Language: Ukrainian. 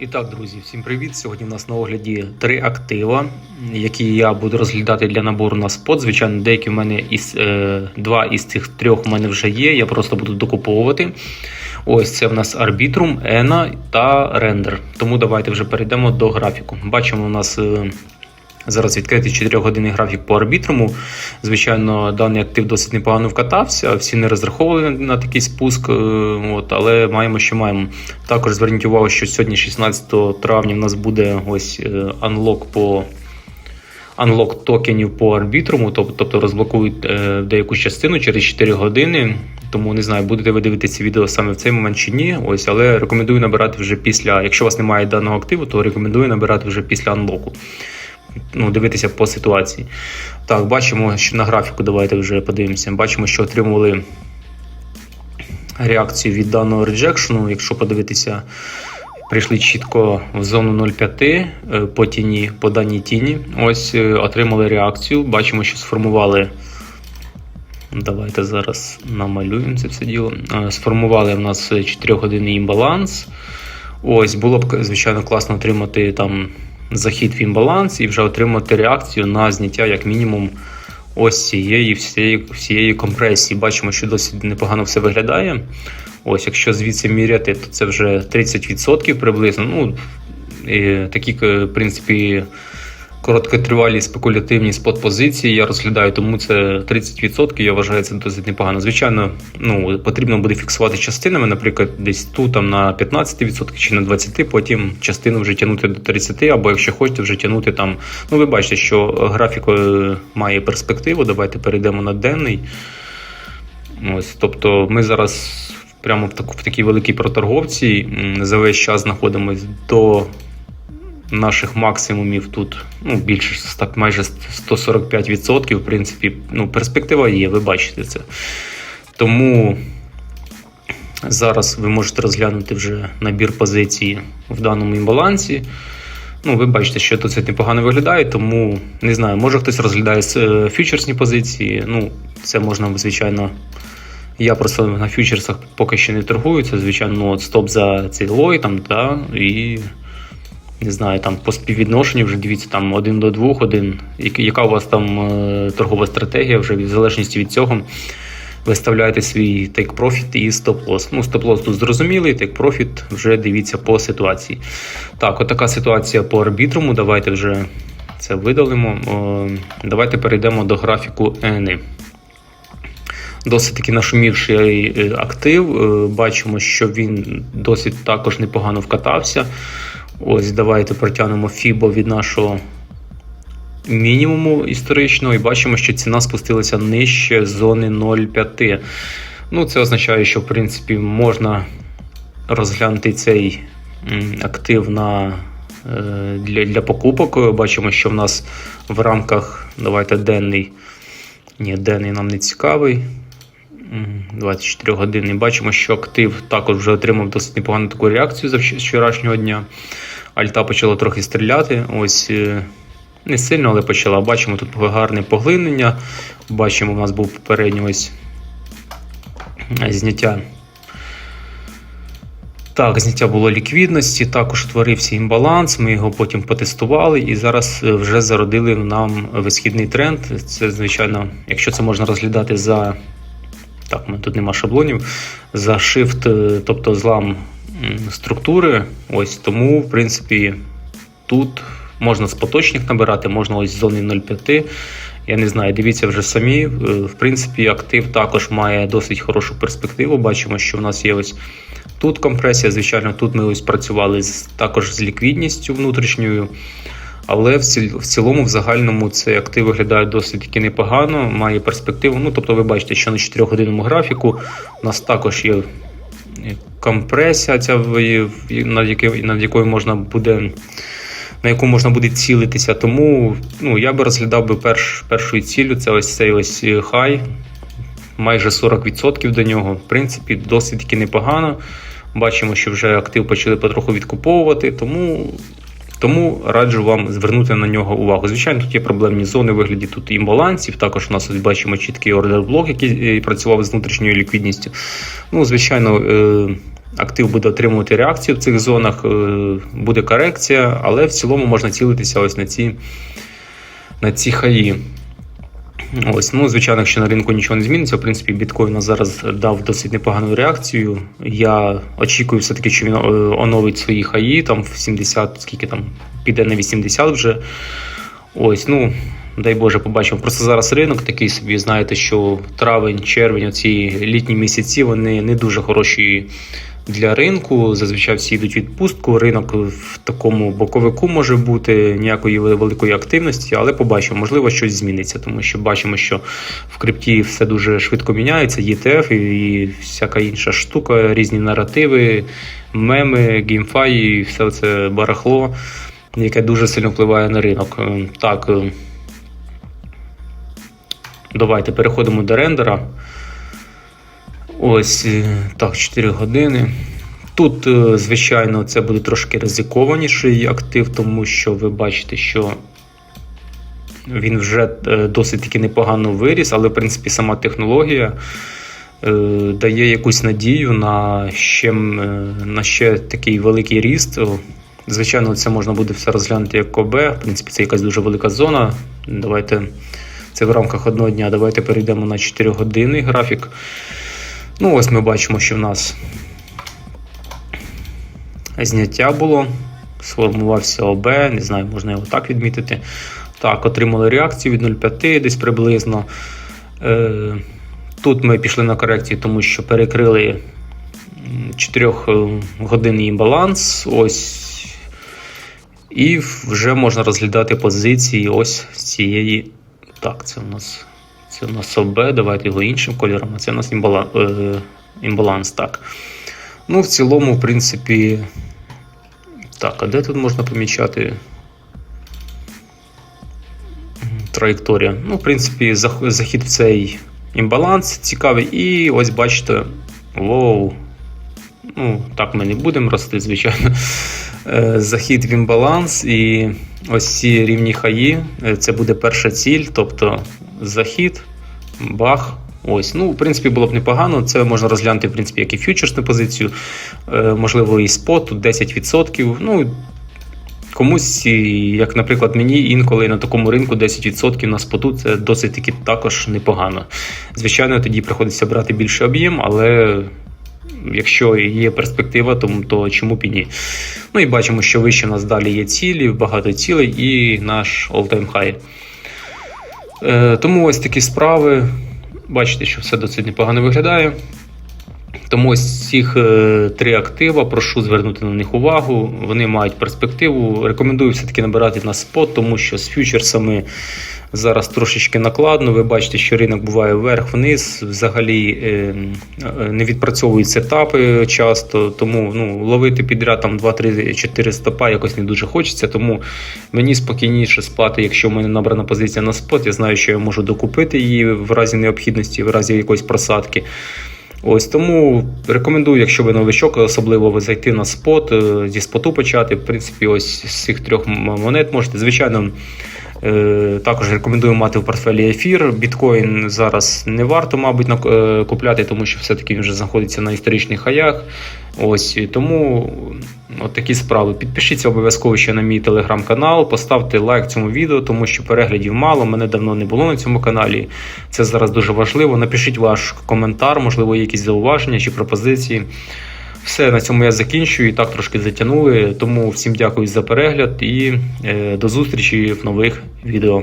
І так, друзі, всім привіт! Сьогодні в нас на огляді три актива, які я буду розглядати для набору на спот. Звичайно, деякі в мене із е, два із цих трьох в мене вже є. Я просто буду докуповувати. Ось це в нас Arbitrum, ENA та Render. Тому давайте вже перейдемо до графіку. Бачимо, у нас. Е, Зараз відкритий 4 годинний графік по арбітруму. Звичайно, даний актив досить непогано вкатався. Всі не розраховували на такий спуск, е, от, але маємо, що маємо. Також зверніть увагу, що сьогодні, 16 травня, в нас буде ось анлок по анлок токенів по арбітруму, тобто розблокують е, деяку частину через 4 години. Тому не знаю, будете ви дивитися відео саме в цей момент чи ні. Ось, але рекомендую набирати вже після. Якщо у вас немає даного активу, то рекомендую набирати вже після анлоку ну, дивитися по ситуації. Так, бачимо, що на графіку давайте вже подивимося. Бачимо, що отримували реакцію від даного реджекшену. Якщо подивитися, прийшли чітко в зону 0,5 е, по тіні, по даній тіні. Ось е, отримали реакцію. Бачимо, що сформували. Давайте зараз намалюємо це все діло. Е, Сформували в нас 4 годинний імбаланс. Ось, було б, звичайно, класно отримати там захід в імбаланс і вже отримати реакцію на зняття, як мінімум, ось цієї всієї, всієї компресії. Бачимо, що досить непогано все виглядає. Ось, якщо звідси міряти, то це вже 30% приблизно. Ну, і такі, в принципі, короткотривалі спекулятивні спот-позиції я розглядаю, тому це 30%, я вважаю, це досить непогано. Звичайно, ну, потрібно буде фіксувати частинами, наприклад, десь тут там, на 15% чи на 20%, потім частину вже тягнути до 30%, або якщо хочете, вже тягнути там. Ну, ви бачите, що графік е, має перспективу. Давайте перейдемо на денний. Ось, Тобто ми зараз прямо в, таку, в такій великій проторговці за весь час знаходимося до наших максимумів тут ну, більше так, майже 145%. В принципі, ну, перспектива є, ви бачите це. Тому зараз ви можете розглянути вже набір позицій в даному імбалансі. Ну, ви бачите, що тут це непогано виглядає, тому не знаю, може хтось розглядає е, фьючерсні позиції. Ну, це можна, звичайно. Я просто на фьючерсах поки що не торгую. Це, звичайно, ну, от стоп за цей лой там, да, і не знаю, там по співвідношенню вже дивіться там один до двох, один. Яка у вас там е, торгова стратегія, вже в залежності від цього виставляєте свій take profit і стоп-лосс. Ну, стоп-лосс тут зрозумілий, take profit вже дивіться по ситуації. Так, отака ситуація по арбітруму. Давайте вже це видалимо. Е, Давайте перейдемо до графіку ENI. Досить таки нашумівший е, актив. Бачимо, що він досить також непогано вкатався. Ось давайте протягнемо FIBO від нашого мінімуму історичного і бачимо, що ціна спустилася нижче зони 0,5. Ну, це означає, що в принципі можна розглянути цей актив на, е, для, для покупок. Бачимо, що в нас в рамках давайте денний. Ні, денний нам не цікавий. М, 24 години. Бачимо, що актив також вже отримав досить непогану таку реакцію з вчорашнього дня. Альта почала трохи стріляти. Ось е, не сильно, але почала. Бачимо тут гарне поглинення. Бачимо, у нас був попередньо ось е, зняття. Так, зняття було ліквідності, також утворився імбаланс. Ми його потім потестували і зараз е, вже зародили нам висхідний тренд. Це, звичайно, якщо це можна розглядати за. Так, мене тут нема шаблонів. За shift, е, тобто злам структури. Ось тому, в принципі, тут можна з поточних набирати, можна ось з зони 0,5. Я не знаю, дивіться вже самі. Е, В принципі, актив також має досить хорошу перспективу. Бачимо, що в нас є ось тут компресія. Звичайно, тут ми ось працювали з, також з ліквідністю внутрішньою. Але в, ціл, в цілому, в загальному, цей актив виглядає досить таки непогано, має перспективу. Ну, тобто, ви бачите, що на 4-годинному графіку у нас також є компресія, ця, над, якою, над якою можна буде. На яку можна буде цілитися, тому ну, я би розглядав би перш, першою ціллю, це ось цей ось е, хай, майже 40% до нього. В принципі, досить таки непогано. Бачимо, що вже актив почали потроху відкуповувати, тому тому раджу вам звернути на нього увагу. Звичайно, тут є проблемні зони вигляді тут імбалансів. Також у нас ось бачимо чіткий ордер-блок, який е, працював з внутрішньою ліквідністю. Ну, звичайно, е, актив буде отримувати реакцію в цих зонах, е, буде корекція, але в цілому можна цілитися ось на ці, на ці хаї. Ось, ну, звичайно, якщо на ринку нічого не зміниться, в принципі, біткоін зараз дав досить непогану реакцію. Я очікую все-таки, що він е, оновить свої хаї, там в 70, скільки там піде на 80 вже. Ось, ну, дай Боже, побачимо. Просто зараз ринок такий собі, знаєте, що травень, червень, оці літні місяці, вони не дуже хороші для ринку. Зазвичай всі йдуть відпустку. Ринок в такому боковику може бути ніякої великої активності, але побачимо, можливо, щось зміниться, тому що бачимо, що в крипті все дуже швидко міняється. ETF і, всяка інша штука, різні наративи, меми, геймфай, і все це барахло, яке дуже сильно впливає на ринок. Е, Так. е, Давайте переходимо до рендера. Ось е, так, 4 години. Тут, е, звичайно, це буде трошки ризикованіший актив, тому що ви бачите, що він вже е, досить таки непогано виріс, але в принципі сама технологія дає якусь надію на ще, на ще такий великий ріст. Звичайно, це можна буде все розглянути як ОБ. В принципі, це якась дуже велика зона. Давайте це в рамках одного дня. Давайте перейдемо на 4 години графік. Ну, ось ми бачимо, що в нас зняття було. Сформувався ОБ, не знаю, можна його так відмітити. Так, отримали реакцію від 0,5 десь приблизно. Е, тут ми пішли на корекцію, тому що перекрили 4 годинний баланс. Ось. І вже можна розглядати позиції ось з цієї. Так, це у нас це у нас ОБ, давайте його іншим кольором, а це у нас імбаланс, е, імбаланс так. Ну, в цілому, в принципі. Так, а де тут можна помічати? Траєкторія. Ну, в принципі, захід в цей імбаланс цікавий. І ось бачите, воу. Ну, так ми не будемо рости, звичайно. Е, Захід в імбаланс і ось ці рівні хаї. е, Це буде перша ціль, тобто захід, бах. Ось, ну, в принципі, було б непогано. Це можна розглянути, в принципі, як і фьючерсну позицію, е, можливо, і спот, тут 10%. Ну, комусь, як, наприклад, мені інколи на такому ринку 10% на споту це досить таки також непогано. Звичайно, тоді приходиться брати більший об'єм, але якщо є перспектива, то, то чому б і ні. Ну і бачимо, що вище у нас далі є цілі, багато цілей і наш all-time high. Е, тому ось такі справи. Бачите, що все досить непогано виглядає. Тому ось цих е, три актива, прошу звернути на них увагу. Вони мають перспективу. Рекомендую все-таки набирати на спот, тому що з фьючерсами зараз трошечки накладно. Ви бачите, що ринок буває вверх-вниз, взагалі е, е, не відпрацьовують сетапи часто, тому ну, ловити підряд там 2-3-4 стопа якось не дуже хочеться. Тому мені спокійніше спати, якщо в мене набрана позиція на спот. Я знаю, що я можу докупити її в разі необхідності, в разі якоїсь просадки. Ось тому рекомендую, якщо ви новичок, особливо ви зайти на спот, е, зі споту почати. В принципі, ось з цих трьох монет можете. Звичайно, також рекомендую мати в портфелі ефір. Біткоін зараз не варто, мабуть, е, купляти, тому що все-таки він вже знаходиться на історичних хаях. Ось тому от такі справи. Підпишіться обов'язково ще на мій телеграм-канал, поставте лайк цьому відео, тому що переглядів мало. Мене давно не було на цьому каналі. Це зараз дуже важливо. Напишіть ваш коментар, можливо, якісь зауваження чи пропозиції. Все, на цьому я закінчую і так трошки затягнули. Тому всім дякую за перегляд і е, до зустрічі в нових відео.